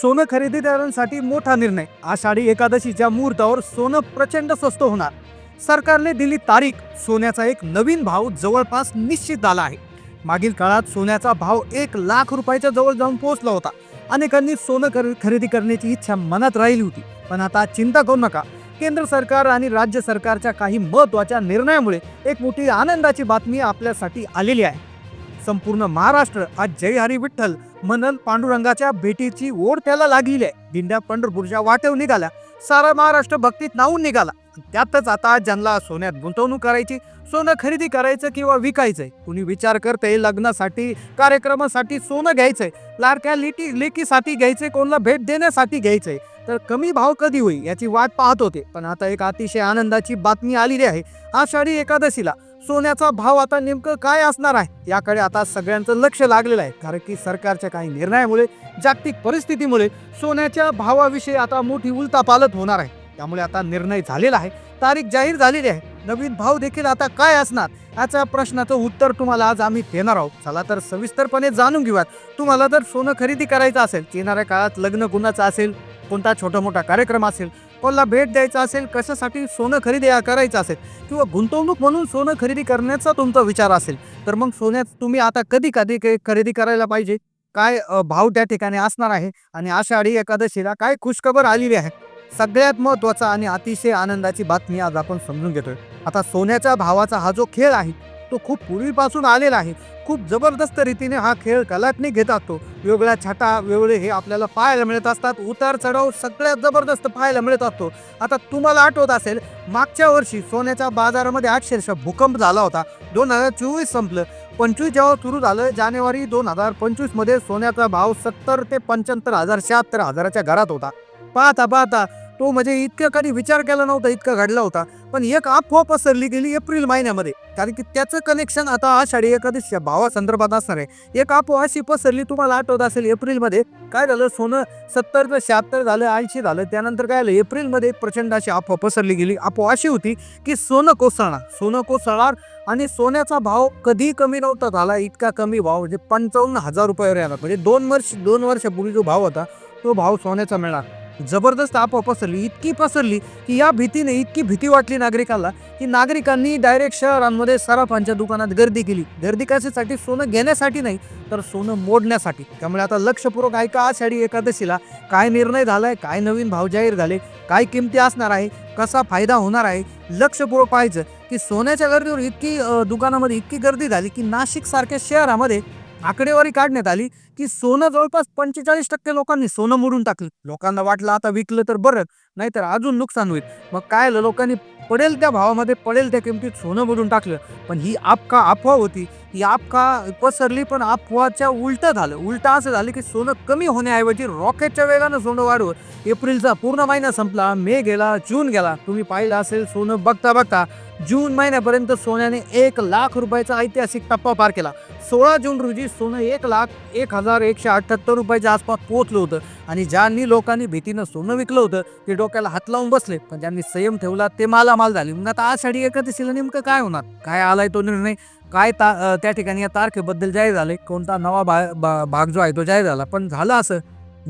सोनं खरेदीदारांसाठी मोठा निर्णय. आषाढी एकादशीच्या मुहूर्तावर सोनं प्रचंड स्वस्त होणार. सरकारने दिली तारीख. सोन्याचा एक नवीन भाव जवळपास निश्चित झाला आहे. मागील काळात सोन्याचा भाव एक लाख रुपयाच्या जवळ जाऊन पोहोचला होता. अनेकांनी सोनं खरेदी करण्याची इच्छा मनात राहिली होती. पण आता चिंता करू नका. केंद्र सरकार आणि राज्य सरकारच्या काही महत्त्वाच्या निर्णयामुळे एक मोठी आनंदाची बातमी आपल्यासाठी आलेली आहे. संपूर्ण महाराष्ट्र आज जय हरी विठ्ठल. मनन पांडुरंगाच्या भेटीची ओढ त्याला लागलेली आहे दिंड्या पंढरपूरच्या वाटेवर निघाल्या. सारा महाराष्ट्र भक्तीत नावून निघाला. त्यातच आता ज्यांना सोन्यात गुंतवणूक करायची सोनं खरेदी करायचं किंवा विकायचंय कुणी विचार करते लग्नासाठी कार्यक्रमासाठी सोनं घ्यायचंय लाडक्या लिटी लेकीसाठी घ्यायचंय कोणाला भेट देण्यासाठी घ्यायचंय. तर कमी भाव कधी होईल याची वाट पाहत होते. पण आता एक अतिशय आनंदाची बातमी आलेली आहे. आषाढी एकादशीला सोन्याचा भाव आता नेमकं काय असणार आहे? याकडे आता सगळ्यांचं लक्ष लागलेलं आहे. कारण की सरकारच्या काही निर्णयामुळे जागतिक परिस्थितीमुळे सोन्याच्या भावाविषयी आता मोठी उलतापालत होणार आहे. त्यामुळे आता निर्णय झालेला आहे. तारीख जाहीर झालेली आहे. नवीन भाव देखील आता काय असणार? याच्या प्रश्नाचं उत्तर तुम्हाला आज आम्ही देणार आहोत. चला तर सविस्तरपणे जाणून घेऊयात. तुम्हाला जर सोनं खरेदी करायचं असेल येणाऱ्या काळात लग्न कुणाचं असेल? कोणता छोटा मोठा कार्यक्रम असेल? कोणाला भेट द्यायचा असेल कशासाठी सोनं खरेदी करायचं असेल किंवा गुंतवणूक म्हणून सोनं खरेदी करण्याचा तुमचा विचार असेल तर मग सोन्यात तुम्ही आता कधी कधी खरेदी करायला पाहिजे? काय भाव त्या ठिकाणी असणार आहे? आणि आषाढी एकादशीला काय खुशखबर आलेली आहे? सगळ्यात महत्त्वाचा आणि अतिशय आनंदाची बातमी आज आपण समजून घेतोय. आता सोन्याच्या भावाचा हा जो खेळ आहे तो खूप पूर्वीपासून आलेला आहे. खूप जबरदस्त रीतीने हा खेळ कलाटणी घेत असतो. वेगळ्या छटा वेगळे हे आपल्याला पाहायला मिळत असतात. उतार चढाव सगळ्यात जबरदस्त पाहायला मिळत असतो. आता तुम्हाला आठवत असेल मागच्या वर्षी सोन्याच्या बाजारामध्ये अक्षरशः भूकंप झाला होता. दोन हजार चोवीस संपलं. पंचवीस जेव्हा सुरू झालं जानेवारी दोन हजार पंचवीसमध्ये सोन्याचा भाव सत्तर ते पंच्याहत्तर हजार शहात्तर हजाराच्या घरात होता. पाहता पाहता तो म्हणजे इतकं कधी विचार केला नव्हता इतका घडला होता. पण एक अफवा हो पसरली गेली एप्रिल महिन्यामध्ये. कारण की त्याचं कनेक्शन आता आषाढी एकादशीच्या भावासंदर्भात असणार आहे. एक अफवा हो अशी पसरली तुम्हाला आठवत असेल एप्रिलमध्ये काय झालं? सोनं सत्तर ते शहात्तर झालं ऐंशी झालं. त्यानंतर काय झालं? एप्रिलमध्ये प्रचंड अशी अफवा हो पसरली गेली. अफवा अशी होती की सोनं कोसळणार. सोनं कोसळणार आणि सोन्याचा भाव कधी कमी नव्हता झाला. इतका कमी भाव म्हणजे पंचावन्न हजार रुपयावर येणार. म्हणजे दोन वर्ष दोन वर्षापूर्वी जो भाव होता तो भाव सोन्याचा मिळणार. जबरदस्त आप पसरली इतकी पसरली की या भीतीने इतकी भीती वाटली नागरिकाला की नागरिकांनी डायरेक्ट शहरांमध्ये सराफांच्या दुकानात गर्दी केली. गर्दी कशासाठी सोनं घेण्यासाठी नाही तर सोनं मोडण्यासाठी. त्यामुळे आता लक्षपूर्वक ऐका आषाढी एकादशीला काय निर्णय झालाय काय नवीन भाव जाहीर झाले काय किमती असणार आहे कसा फायदा होणार आहे? लक्षपूर्वक पाहायचं की सोन्याच्या गर्दीवर इतकी दुकानामध्ये इतकी गर्दी झाली की नाशिक सारख्या शहरामध्ये आकडेवारी काढण्यात आली की सोनं जवळपास पंचेचाळीस टक्के लोकांनी सोनं मोडून टाकलं. लोकांना वाटलं आता विकलं तर बरं नाहीतर अजून नुकसान होईल. मग काय लोकांनी पडेल त्या भावामध्ये पडेल त्या किमतीत सोनं मोडून टाकलं. पण ही आपका अफवा होती. ही आपका पसरली पण अफवाच्या उलटं झालं. उलटं असं झालं की सोनं कमी होण्याऐवजी रॉकेटच्या वेगानं सोनं वाढवलं एप्रिलचा पूर्ण महिना संपला मे गेला जून गेला. तुम्ही पाहिलं असेल सोनं बघता बघता जून महिन्यापर्यंत सोन्याने एक लाख रुपयाचा ऐतिहासिक टप्पा पार केला. सोळा जून रोजी सोनं एक लाख एक हजार एकशे अठ्ठ्याहत्तर रुपयाच्या आसपास पोहोचलं होतं आणि ज्यांनी लोकांनी भीतीनं सोनं विकलं होतं ते डोक्याला हात लावून बसले. पण ज्यांनी संयम ठेवला ते मालामाल झाले. मग आता आषाढी एकादशीला नेमकं काय होणार? काय आलाय तो निर्णय? काय ता त्या ठिकाणी या तारखेबद्दल जाहीर झाले? कोणता नवा भा- भाग जो आहे तो जाहीर झाला? पण झालं असं.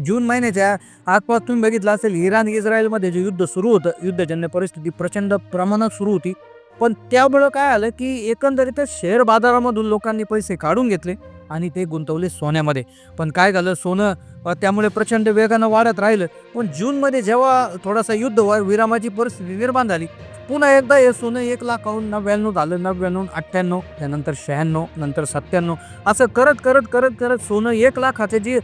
जून महिन्याच्या आसपास तुम्ही बघितलं असेल इराण इस्रायलमध्ये जे युद्ध सुरू होतं युद्धजन्य परिस्थिती प्रचंड प्रमाणात सुरू होती. पण त्यामुळं काय आलं की एकंदरीतच शेअर बाजारामधून लोकांनी पैसे काढून घेतले आणि ते गुंतवले सोन्यामध्ये. पण काय झालं सोनं त्यामुळे प्रचंड वेगानं वाढत राहिलं. पण जूनमध्ये जेव्हा थोडासा युद्ध विरामाची परिस्थिती निर्माण झाली पुन्हा एकदा हे सोनं एक लाखाहून नव्याण्णव झालं. नव्याण्णव अठ्ठ्याण्णव त्यानंतर शहाण्णव नंतर सत्त्याण्णव. असं करत करत करत करत सोनं एक लाखाचे जी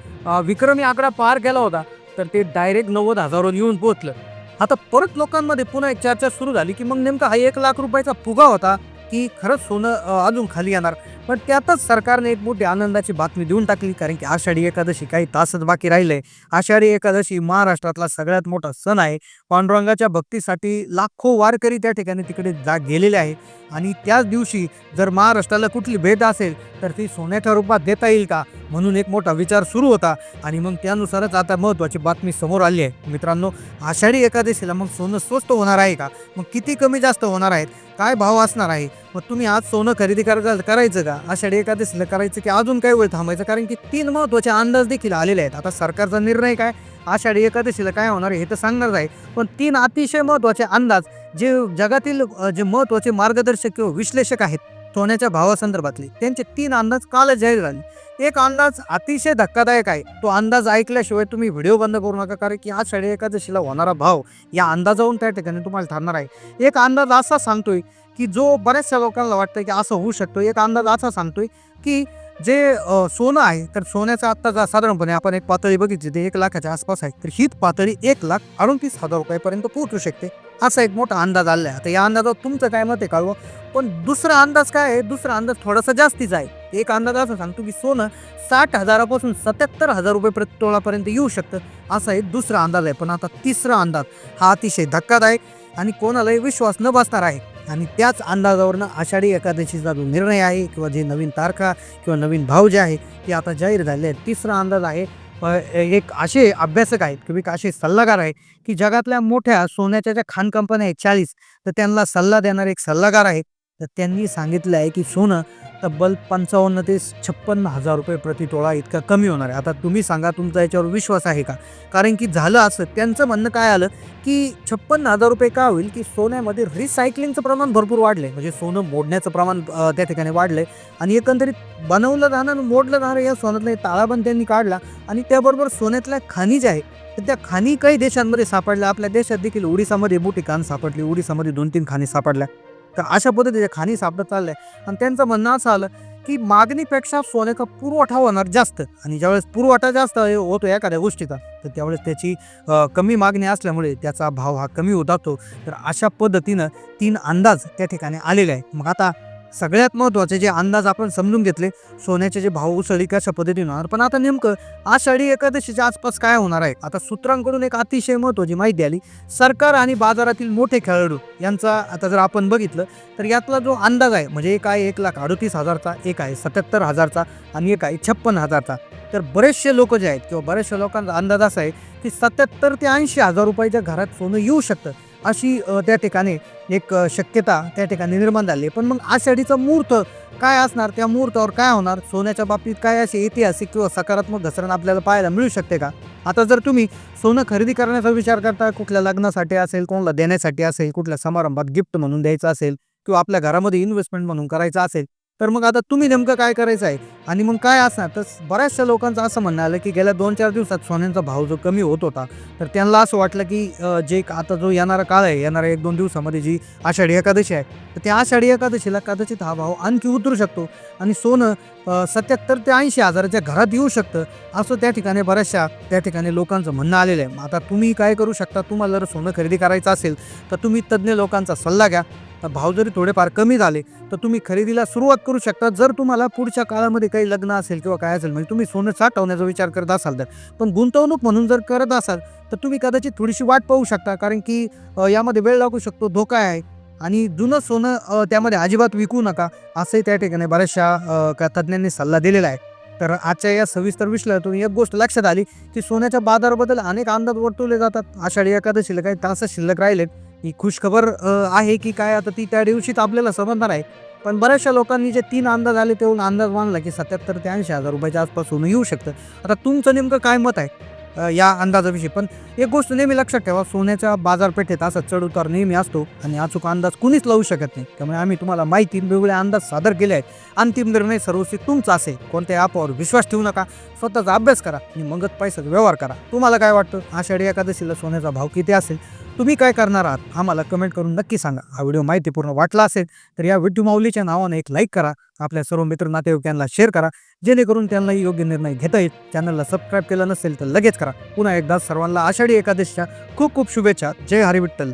विक्रमी आकडा पार केला होता तर ते डायरेक्ट नव्वद हजारावर येऊन पोहोचलं. आता परत लोकांमध्ये पुन्हा एक चर्चा सुरू झाली की मग नेमका हा एक लाख रुपयाचा फुगा होता की खरंच सोनं अजून खाली येणार. पण त्यातच सरकारने एक मोठी आनंदाची बातमी देऊन टाकली कारण की आषाढी एकादशी काही तासच बाकी राहिले. आषाढी एकादशी महाराष्ट्रातला सगळ्यात मोठा सण आहे. पांडुरंगाच्या भक्तीसाठी लाखो वारकरी त्या ठिकाणी तिकडे जा गेलेले आहे आणि त्याच दिवशी जर महाराष्ट्राला कुठली भेट असेल तर ती सोन्याच्या रूपात देता येईल का? म्हणून एक मोठा विचार सुरू होता. आणि मग त्यानुसारच आता महत्त्वाची बातमी समोर आली आहे. मित्रांनो आषाढी एकादशीला मग सोनं स्वस्त होणार आहे का? मग किती कमी जास्त होणार आहेत? काय भाव असणार आहे? मग तुम्ही आज सोनं खरेदी करायचं करायचं का? आषाढी एकादशीला करायचं की अजून काही वेळ थांबायचं? कारण की तीन महत्त्वाचे अंदाज देखील आलेले आहेत. आता सरकारचा निर्णय काय? आषाढी एकादशीला काय होणार आहे हे तर सांगणार आहे. पण तीन अतिशय महत्त्वाचे अंदाज जे जगातील जे महत्त्वाचे मार्गदर्शक किंवा विश्लेषक आहेत सोन्याच्या भावासंदर्भातले त्यांचे तीन अंदाज कालच जाहीर झाले. एक अंदाज अतिशय धक्कादायक आहे. तो अंदाज ऐकल्याशिवाय तुम्ही व्हिडिओ बंद करू नका कारण की आज साडे एकादशीला होणारा भाव या अंदाजावरून त्या ठिकाणी तुम्हाला ठरणार आहे. एक अंदाज असा सांगतोय की जो बऱ्याचशा लोकांना वाटतं की असं होऊ शकतो. एक अंदाज असा सांगतोय की जे सोनं आहे तर सोन्याचं आत्ता जा साधारणपणे आपण एक पातळी बघितली ते एक लाखाच्या आसपास आहे. तर हीच पातळी एक लाख अडतीस हजार रुपयापर्यंत पोहोचू शकते असा एक मोठा अंदाज आला आहे. आता या अंदाजावर तुमचं काय मत आहे कळवं पण दुसरा अंदाज काय आहे? दुसरा अंदाज थोडासा जास्तीचा आहे. एक अंदाज असा सांगतो की सोनं साठ हजारापासून सत्याहत्तर हजार रुपये प्रति तोळापर्यंत येऊ शकतं असा एक दुसरा अंदाज आहे. पण आता तिसरा अंदाज हा अतिशय धक्कादायक आणि कोणालाही विश्वास न बसणार आहे. आणि त्याच अंदाजावरनं आषाढी एकादशीचा जो निर्णय आहे किंवा जे नवीन तारखा किंवा नवीन भाव जे आहे ते आता जाहीर झाले आहेत. तिसरा अंदाज आहे एक असे अभ्यासक आहेत किंवा एक असे सल्लागार आहेत की जगातल्या मोठ्या सोन्याच्या ज्या खान कंपन्या आहेत चाळीस तर त्यांना सल्ला देणारे एक सल्लागार आहेत. तर त्यांनी सांगितलं आहे की सोनं तब्बल पंचावन्न ते छप्पन्न हजार रुपये प्रति तोळा इतका कमी होणार आहे. आता तुम्ही सांगा तुमचा याच्यावर विश्वास आहे का? कारण की झालं असं. त्यांचं म्हणणं काय आलं की छप्पन्न हजार रुपये का होईल की सोन्यामध्ये रिसायकलिंगचं प्रमाण भरपूर वाढलंय. म्हणजे सोनं मोडण्याचं प्रमाण त्या ठिकाणी वाढलंय. आणि एकंदरीत बनवलं जाणं आणि मोडलं जाणं या सोन्यातला एक ताळाबंद त्यांनी काढला. आणि त्याबरोबर सोन्यातल्या खाणी ज्या आहे. तर त्या खाणी काही देशांमध्ये सापडल्या. आपल्या देशात देखील ओडिसामध्ये मोठी खाण सापडली. ओडिसामध्ये दोन तीन खाणी सापडल्या. तर अशा पद्धतीच्या खाणी सापडत चालल्या आणि त्यांचं म्हणणं असं आलं की मागणीपेक्षा सोन्याचा पुरवठा होणार जास्त. आणि ज्यावेळेस पुरवठा जास्त होतो एखाद्या गोष्टीचा तर त्यावेळेस त्याची कमी मागणी असल्यामुळे त्याचा भाव हा कमी होत जातो. तर अशा पद्धतीनं तीन अंदाज त्या ठिकाणी आलेला आहे मग आता सगळ्यात महत्त्वाचे जे अंदाज आपण समजून घेतले सोन्याचे जे भाव उसळी कशा पद्धतीने होणार? पण आता नेमकं आषाढी एकादशीच्या आसपास काय होणार आहे? आता सूत्रांकडून एक अतिशय महत्त्वाची माहिती आली. सरकार आणि बाजारातील मोठे खेळाडू यांचा आता जर आपण बघितलं तर यातला जो अंदाज आहे म्हणजे एक आहे एक लाख अडतीस हजारचा एक आहे सत्याहत्तर हजारचा आणि एक आहे छप्पन हजारचा. तर बरेचसे लोक जे आहेत किंवा बऱ्याचशा लोकांचा अंदाज असा आहे की सत्याहत्तर ते ऐंशी हजार रुपयाच्या घरात सोनं येऊ शकतं. अशी त्या ठिकाणी एक शक्यता त्या ठिकाणी निर्माण झाली. आहे. पण मग आषाढीचा मुहूर्त काय असणार? त्या मुहूर्तावर काय होणार? सोन्याच्या बाबतीत काय असे ऐतिहासिक किंवा सकारात्मक घसरण आपल्याला पाहायला मिळू शकते का? आता जर तुम्ही सोनं खरेदी करण्याचा विचार करता कुठल्या लग्नासाठी असेल कोणाला देण्यासाठी असेल कुठल्या समारंभात गिफ्ट म्हणून द्यायचं असेल किंवा आपल्या घरामध्ये इन्व्हेस्टमेंट म्हणून करायचं असेल तर मग आता तुम्ही नेमकं काय करायचं आहे? आणि मग काय असणार? तर बऱ्याचशा लोकांचं असं म्हणणं आलं की गेल्या दोन चार दिवसात सोन्यांचा भाव जो कमी होत होता तर त्यांना असं वाटलं की जे आता जो येणारा काळ आहे येणाऱ्या एक दोन दिवसामध्ये जी आषाढी एकादशी आहे तर त्या आषाढी एकादशीला कदाचित हा भाव आणखी उतरू शकतो. आणि सोनं सत्याहत्तर ते ऐंशी हजाराच्या घरात येऊ शकतं असं त्या ठिकाणी बऱ्याचशा त्या ठिकाणी लोकांचं म्हणणं आलेलं आहे. मग आता तुम्ही काय करू शकता? तुम्हाला जर सोनं खरेदी करायचं असेल तर तुम्ही तज्ज्ञ लोकांचा सल्ला घ्या. भाव जरी थोडेफार कमी झाले तर तुम्ही खरेदीला सुरुवात करू शकता. जर तुम्हाला पुढच्या काळामध्ये काही लग्न असेल किंवा काय असेल म्हणजे तुम्ही सोनं साठवण्याचा विचार करत असाल तर. पण गुंतवणूक म्हणून जर करत असाल तर तुम्ही कदाचित थोडीशी वाट पाहू शकता. कारण की यामध्ये वेळ लागू शकतो धोका आहे. आणि जुनं सोनं त्यामध्ये अजिबात विकू नका असंही त्या ठिकाणी बऱ्याचशा का तज्ज्ञांनी सल्ला दिलेला आहे. तर आजच्या या सविस्तर विश्लेषणातून एक गोष्ट लक्षात आली की सोन्याच्या बाजाराबद्दल अनेक अंदाज वर्तवले जातात. आषाढी एकादशीला काही तास शिल्लक राहिलेत. ही खुशखबर आहे की काय? आता ती त्या दिवशीच आपल्याला समजणार आहे. पण बऱ्याचशा लोकांनी जे तीन अंदाज आले तेवढून अंदाज मानला की सत्याहत्तर ते ऐंशी हजार रुपयाच्या आसपास सोनं येऊ शकतं. आता तुमचं नेमकं काय मत आहे या अंदाजाविषयी? पण एक गोष्ट नेहमी लक्षात ठेवा सोन्याच्या बाजारपेठेत असा चढउतार नेहमी असतो आणि अचूक अंदाज कुणीच लावू शकत नाही. त्यामुळे आम्ही तुम्हाला माहिती वेगवेगळे अंदाज सादर केले आहेत. अंतिम निर्णय सर्वस्वी तुमचा असेल. कोणत्याही ॲपवर विश्वास ठेवू नका. स्वतःचा अभ्यास करा आणि मगच पैशाचा व्यवहार करा. तुम्हाला काय वाटतं? आषाढी एकादशीला सोन्याचा भाव किती असेल? तुम्ही काय करणार आहात आम्हाला कमेंट करून नक्की सांगा. हा व्हिडिओ माहितीपूर्ण वाटला असेल तर या विट्टू माऊलीच्या नावाने एक लाईक करा आपल्या सर्व मित्र नातेवाईकांना शेअर करा जेणेकरून त्यांनाही योग्य निर्णय घेता येईल. चॅनलला सबस्क्राईब केलं नसेल तर लगेच करा. पुन्हा एकदा सर्वांना आषाढी एकादशीच्या खूप खूप शुभेच्छा. जय हरी विठ्ठल.